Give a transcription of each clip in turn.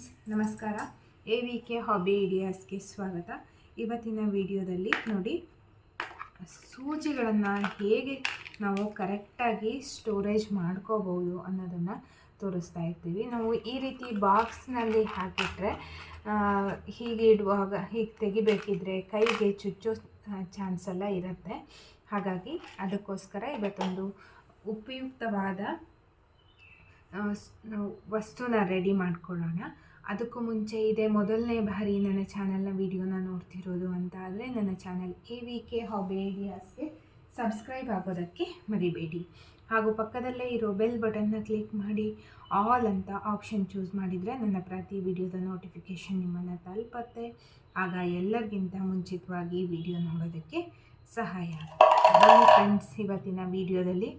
Friends, ನಮಸ್ಕಾರ. A V K hobby ಐಡಿಯಾಸ್ಗೆ ಸ್ವಾಗತ. ಇವತ್ತಿನ ವಿಡಿಯೋದಲ್ಲಿ ನೋಡಿ, ಸೂಜಿಗಳನ್ನು ಹೇಗೆ ನಾವು ಕರೆಕ್ಟಾಗಿ ಸ್ಟೋರೇಜ್ ಮಾಡ್ಕೋಬೋದು ಅನ್ನೋದನ್ನು ತೋರಿಸ್ತಾ ಇರ್ತೀವಿ. ನಾವು ಈ ರೀತಿ ಬಾಕ್ಸ್ನಲ್ಲಿ ಹಾಕಿಟ್ರೆ ಹೀಗೆ ಇಡುವಾಗ, ಹೀಗೆ ತೆಗಿಬೇಕಿದ್ರೆ ಕೈಗೆ ಚುಚ್ಚೋ ಚಾನ್ಸ್ ಎಲ್ಲ ಇರುತ್ತೆ. ಹಾಗಾಗಿ ಅದಕ್ಕೋಸ್ಕರ ಇವತ್ತೊಂದು ಉಪಯುಕ್ತವಾದ ವಸ್ತುನ ರೆಡಿ ಮಾಡ್ಕೊಳ್ಳೋಣ. ಅದಕ್ಕೂ ಮುಂಚೆ ಇದೇ ಮೊದಲನೇ ಬಾರಿ ನನ್ನ ಚಾನಲ್ನ ವಿಡಿಯೋನ ನೋಡ್ತಿರೋದು ಅಂತ ಆದರೆ ನನ್ನ channel A V K hobby ಐಡಿಯಾಸ್ಗೆ subscribe ಆಗೋದಕ್ಕೆ ಮರಿಬೇಡಿ. ಹಾಗೂ ಪಕ್ಕದಲ್ಲೇ ಇರೋ ಬೆಲ್ ಬಟನ್ನ ಕ್ಲಿಕ್ ಮಾಡಿ ಆಲ್ ಅಂತ ಆಪ್ಷನ್ ಚೂಸ್ ಮಾಡಿದರೆ ನನ್ನ ಪ್ರತಿ ವಿಡಿಯೋದ ನೋಟಿಫಿಕೇಷನ್ ನಿಮ್ಮನ್ನು ತಲುಪತ್ತೆ. ಆಗ ಎಲ್ಲರಿಗಿಂತ ಮುಂಚಿತವಾಗಿ ವಿಡಿಯೋ ನೋಡೋದಕ್ಕೆ ಸಹಾಯ ಆಗುತ್ತೆ. ಫ್ರೆಂಡ್ಸ್, ಇವತ್ತಿನ ವಿಡಿಯೋದಲ್ಲಿ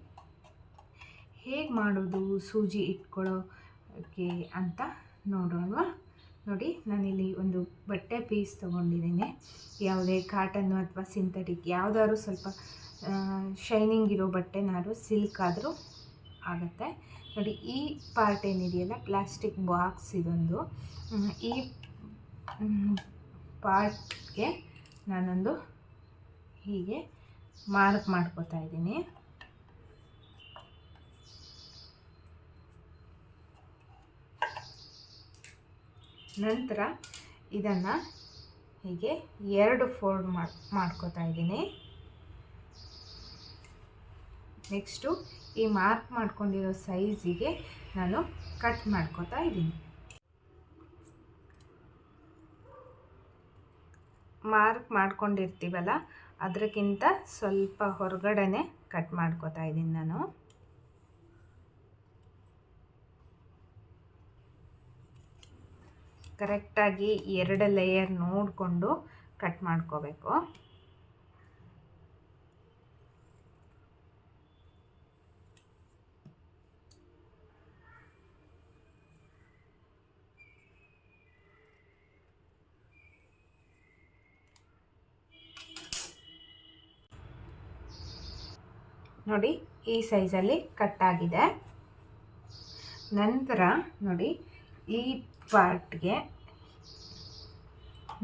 ಹೇಗೆ ಮಾಡೋದು, ಸೂಜಿ ಇಟ್ಕೊಳ್ಳೋಕ್ಕೆ ಅಂತ ನೋಡೋಣ ನೋಡಿ, ನಾನಿಲ್ಲಿ ಒಂದು ಬಟ್ಟೆ ಪೀಸ್ ತೊಗೊಂಡಿದ್ದೀನಿ. ಯಾವುದೇ ಕಾಟನ್ನು ಅಥವಾ ಸಿಂಥೆಟಿಕ್ ಯಾವುದಾದ್ರು ಸ್ವಲ್ಪ ಶೈನಿಂಗ್ ಇರೋ ಬಟ್ಟೆನಾದ್ರು ಸಿಲ್ಕ್ ಆದರೂ ಆಗುತ್ತೆ. ನೋಡಿ, ಈ ಪಾರ್ಟ್ ಏನಿದೆಯಲ್ಲ ಪ್ಲಾಸ್ಟಿಕ್ ಬಾಕ್ಸ್ ಇದೊಂದು. ಈ ಪಾರ್ಟ್ಗೆ ನಾನೊಂದು ಹೀಗೆ ಮಾರ್ಕ್ ಮಾಡ್ಕೋತಾ ಇದ್ದೀನಿ. ನಂತರ ಇದನ್ನು ಹೀಗೆ ಎರಡು ಫೋಲ್ಡ್ ಮಾಡಿ, ಮಾಡ್ಕೋತಾ ಇದ್ದೀನಿ. ನೆಕ್ಸ್ಟು ಈ ಮಾರ್ಕ್ ಮಾಡ್ಕೊಂಡಿರೋ ಸೈಜಿಗೆ ನಾನು ಕಟ್ ಮಾಡ್ಕೋತಾ ಇದ್ದೀನಿ. ಮಾರ್ಕ್ ಮಾಡ್ಕೊಂಡಿರ್ತೀವಲ್ಲ ಅದಕ್ಕಿಂತ ಸ್ವಲ್ಪ ಹೊರಗಡೆನೆ ಕಟ್ ಮಾಡ್ಕೋತಾ ಇದ್ದೀನಿ ನಾನು. ಕರೆಕ್ಟಾಗಿ ಎರಡು ಲೇಯರ್ ನೋಡಿಕೊಂಡು ಕಟ್ ಮಾಡ್ಕೋಬೇಕು. ನೋಡಿ ಈ ಸೈಜಲ್ಲಿ ಕಟ್ ಆಗಿದೆ. ನಂತರ ನೋಡಿ ಈ ಪಾರ್ಟ್ಗೆ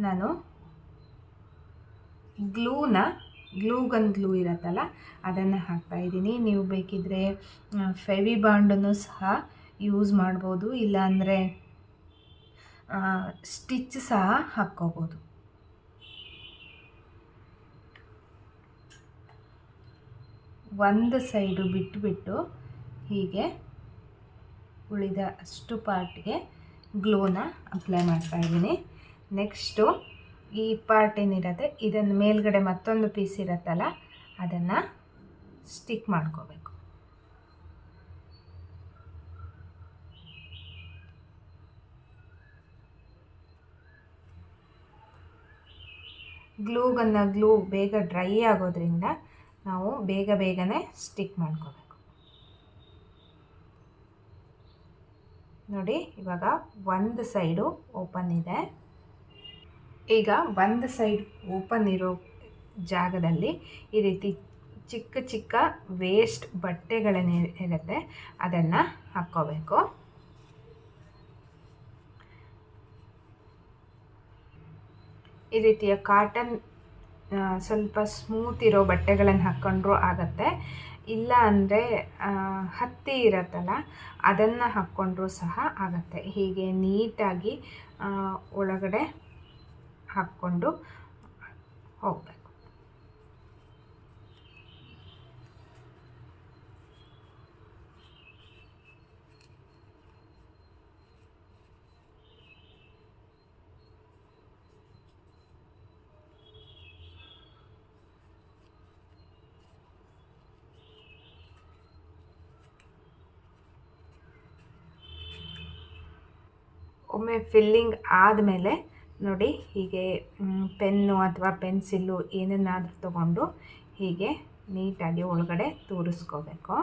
ನಾನು ಗ್ಲೂನ, ಗ್ಲೂಗನ್ ಗ್ಲೂ ಇರುತ್ತಲ್ಲ, ಅದನ್ನು ಹಾಕ್ತಾ ಇದ್ದೀನಿ. ನೀವು ಬೇಕಿದ್ದರೆ ಫೆವಿ ಬಾಂಡನ್ನು ಸಹ ಯೂಸ್ ಮಾಡ್ಬೋದು, ಇಲ್ಲಾಂದರೆ ಸ್ಟಿಚ್ ಸಹ ಹಾಕ್ಕೋಬೋದು. ಒಂದು ಸೈಡು ಬಿಟ್ಟುಬಿಟ್ಟು ಹೀಗೆ ಉಳಿದ ಅಷ್ಟು ಪಾರ್ಟ್ಗೆ ಗ್ಲೂನ ಅಪ್ಲೈ ಮಾಡ್ತಾ ಇದ್ದೀನಿ. ನೆಕ್ಸ್ಟು ಈ ಪಾರ್ಟ್ ಏನಿರುತ್ತೆ ಇದನ್ನು ಮೇಲ್ಗಡೆ ಮತ್ತೊಂದು ಪೀಸ್ ಇರುತ್ತಲ್ಲ, ಅದನ್ನು ಸ್ಟಿಕ್ ಮಾಡ್ಕೋಬೇಕು. ಗ್ಲೂಗನ್ನು ಗ್ಲೂ ಬೇಗ ಡ್ರೈ ಆಗೋದ್ರಿಂದ ನಾವು ಬೇಗ ಬೇಗನೆ ಸ್ಟಿಕ್ ಮಾಡ್ಕೋಬೇಕು. ನೋಡಿ, ಇವಾಗ ಒಂದು ಸೈಡು ಓಪನ್ ಇದೆ. ಈಗ ಒಂದು ಸೈಡ್ ಓಪನ್ ಇರೋ ಜಾಗದಲ್ಲಿ ಈ ರೀತಿ ಚಿಕ್ಕ ಚಿಕ್ಕ ವೇಸ್ಟ್ ಬಟ್ಟೆಗಳನ್ನ ಇರುತ್ತೆ. ಅದನ್ನು ಹಾಕ್ಕೋಬೇಕು. ಈ ರೀತಿಯ ಕಾಟನ್ ಸ್ವಲ್ಪ ಸ್ಮೂತ್ ಇರೋ ಬಟ್ಟೆಗಳನ್ನು ಹಾಕ್ಕೊಂಡ್ರೂ ಆಗತ್ತೆ. ಇಲ್ಲ ಅಂದರೆ ಹತ್ತಿ ಇರತ್ತಲ್ಲ ಅದನ್ನು ಹಾಕ್ಕೊಂಡ್ರೂ ಸಹ ಆಗತ್ತೆ. ಹೀಗೆ ನೀಟಾಗಿ ಒಳಗಡೆ ಹಾಕ್ಕೊಂಡು ಹೋಗಬೇಕು. ಒಮ್ಮೆ ಫಿಲ್ಲಿಂಗ್ ಆದಮೇಲೆ ನೋಡಿ ಹೀಗೆ ಪೆನ್ನು ಅಥವಾ ಪೆನ್ಸಿಲ್ಲು ಏನನ್ನಾದರೂ ತಗೊಂಡು ಹೀಗೆ ನೀಟಾಗಿ ಒಳಗಡೆ ತೂರಿಸ್ಕೋಬೇಕು.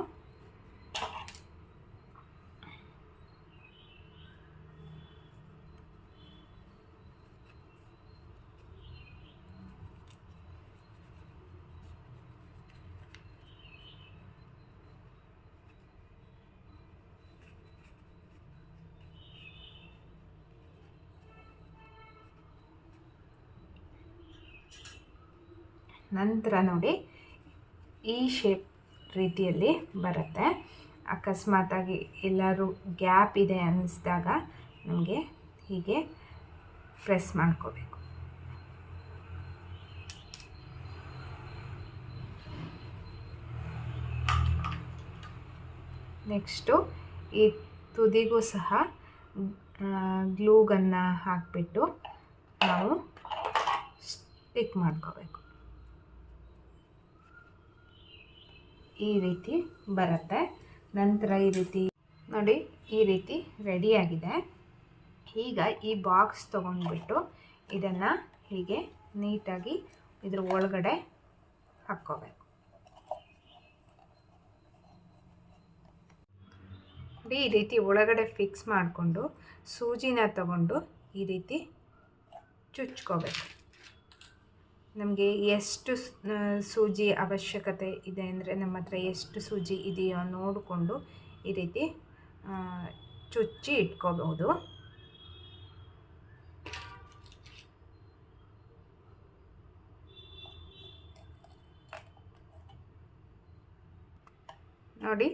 ನಂತರ ನೋಡಿ ಈ ಶೇಪ್ ರೀತಿಯಲ್ಲಿ ಬರುತ್ತೆ. ಅಕಸ್ಮಾತಾಗಿ ಎಲ್ಲರೂ ಗ್ಯಾಪ್ ಇದೆ ಅನ್ನಿಸಿದಾಗ ನಮಗೆ ಹೀಗೆ ಪ್ರೆಸ್ ಮಾಡ್ಕೋಬೇಕು. ನೆಕ್ಸ್ಟು ಈ ತುದಿಗೂ ಸಹ ಗ್ಲೂಗನ್ನು ಹಾಕಿಬಿಟ್ಟು ನಾವು ಸ್ಟಿಕ್ ಮಾಡ್ಕೋಬೇಕು. ಈ ರೀತಿ ಬರುತ್ತೆ. ನಂತರ ಈ ರೀತಿ ನೋಡಿ, ಈ ರೀತಿ ರೆಡಿಯಾಗಿದೆ ಈಗ ಈ ಬಾಕ್ಸ್ ತೊಗೊಂಡ್ಬಿಟ್ಟು ಇದನ್ನು ಹೀಗೆ ನೀಟಾಗಿ ಇದ್ರ ಒಳಗಡೆ ಹಾಕ್ಕೋಬೇಕು. ಈ ರೀತಿ ಒಳಗಡೆ ಫಿಕ್ಸ್ ಮಾಡಿಕೊಂಡು ಸೂಜಿನ ತಗೊಂಡು ಈ ರೀತಿ ಚುಚ್ಕೋಬೇಕು. ನಮಗೆ ಎಷ್ಟು ಸೂಜಿ ಅವಶ್ಯಕತೆ ಇದೆ ಅಂದರೆ ನಮ್ಮ ಹತ್ರ ಎಷ್ಟು ಸೂಜಿ ಇದೆಯೋ ನೋಡಿಕೊಂಡು ಈ ರೀತಿ ಚುಚ್ಚಿ ಇಟ್ಕೋಬಹುದು. ನೋಡಿ,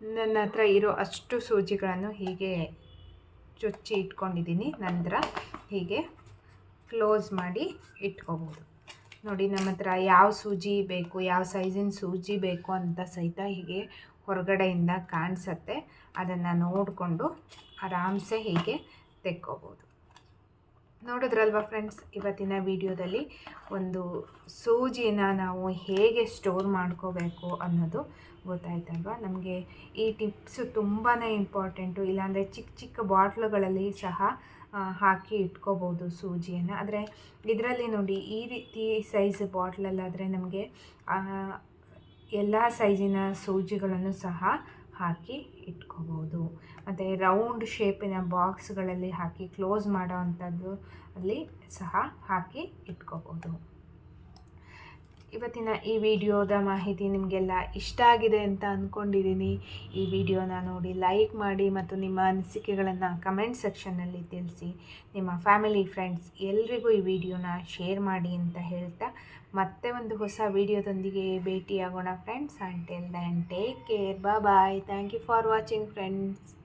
ನನ್ನ ಹತ್ರ ಇರೋ ಅಷ್ಟು ಸೂಜಿಗಳನ್ನು ಹೀಗೆ ಚುಚ್ಚಿ ಇಟ್ಕೊಂಡಿದ್ದೀನಿ. ನಂತರ ಹೀಗೆ ಕ್ಲೋಸ್ ಮಾಡಿ ಇಟ್ಕೋಬೋದು ನೋಡಿ ನಮ್ಮ ಹತ್ರ ಯಾವ ಸೂಜಿ ಬೇಕು, ಯಾವ ಸೈಜಿನ ಸೂಜಿ ಬೇಕು ಅಂತ ಸಹಿತ ಹೀಗೆ ಹೊರಗಡೆಯಿಂದ ಕಾಣಿಸತ್ತೆ. ಅದನ್ನು ನೋಡಿಕೊಂಡು ಆರಾಮ್ಸೆ ಹೀಗೆ ತೆಕ್ಕೋಬೋದು. ನೋಡಿದ್ರಲ್ವ ಫ್ರೆಂಡ್ಸ್, ಇವತ್ತಿನ ವಿಡಿಯೋದಲ್ಲಿ ಒಂದು ಸೂಜಿನ ನಾವು ಹೇಗೆ ಸ್ಟೋರ್ ಮಾಡ್ಕೋಬೇಕು ಅನ್ನೋದು ಗೊತ್ತಾಯ್ತಲ್ವ? ನಮಗೆ ಈ ಟಿಪ್ಸು ತುಂಬಾ ಇಂಪಾರ್ಟೆಂಟು. ಇಲ್ಲಾಂದರೆ ಚಿಕ್ಕ ಚಿಕ್ಕ ಬಾಟ್ಲುಗಳಲ್ಲಿ ಸಹ ಹಾಕಿ ಇಟ್ಕೋಬೋದು ಸೂಜಿಯನ್ನು. ಆದರೆ ಇದರಲ್ಲಿ ನೋಡಿ ಈ ರೀತಿ ಸೈಜ್ ಬಾಟ್ಲಲ್ಲಾದರೆ ನಮಗೆ ಎಲ್ಲ ಸೈಜಿನ ಸೂಜಿಗಳನ್ನು ಸಹ ಹಾಕಿ ಇಟ್ಕೋಬೋದು. ಮತ್ತು ರೌಂಡ್ ಶೇಪಿನ ಬಾಕ್ಸ್ಗಳಲ್ಲಿ ಹಾಕಿ ಕ್ಲೋಸ್ ಮಾಡೋ ಅಂಥದ್ದು ಅಲ್ಲಿ ಸಹ ಹಾಕಿ ಇಟ್ಕೋಬೋದು. ಇವತ್ತಿನ ಈ ವಿಡಿಯೋದ ಮಾಹಿತಿ ನಿಮಗೆಲ್ಲ ಇಷ್ಟ ಆಗಿದೆ ಅಂತ ಅಂದ್ಕೊಂಡಿದ್ದೀನಿ ಈ ವಿಡಿಯೋನ ನೋಡಿ ಲೈಕ್ ಮಾಡಿ ಮತ್ತು ನಿಮ್ಮ ಅನಿಸಿಕೆಗಳನ್ನು ಕಮೆಂಟ್ ಸೆಕ್ಷನ್ನಲ್ಲಿ ತಿಳಿಸಿ. ನಿಮ್ಮ ಫ್ಯಾಮಿಲಿ ಫ್ರೆಂಡ್ಸ್ ಎಲ್ರಿಗೂ ಈ ವಿಡಿಯೋನ ಶೇರ್ ಮಾಡಿ ಅಂತ ಹೇಳ್ತಾ ಮತ್ತೆ ಒಂದು ಹೊಸ ವಿಡಿಯೋದೊಂದಿಗೆ ಭೇಟಿಯಾಗೋಣ friends until then take care bye thank you for watching friends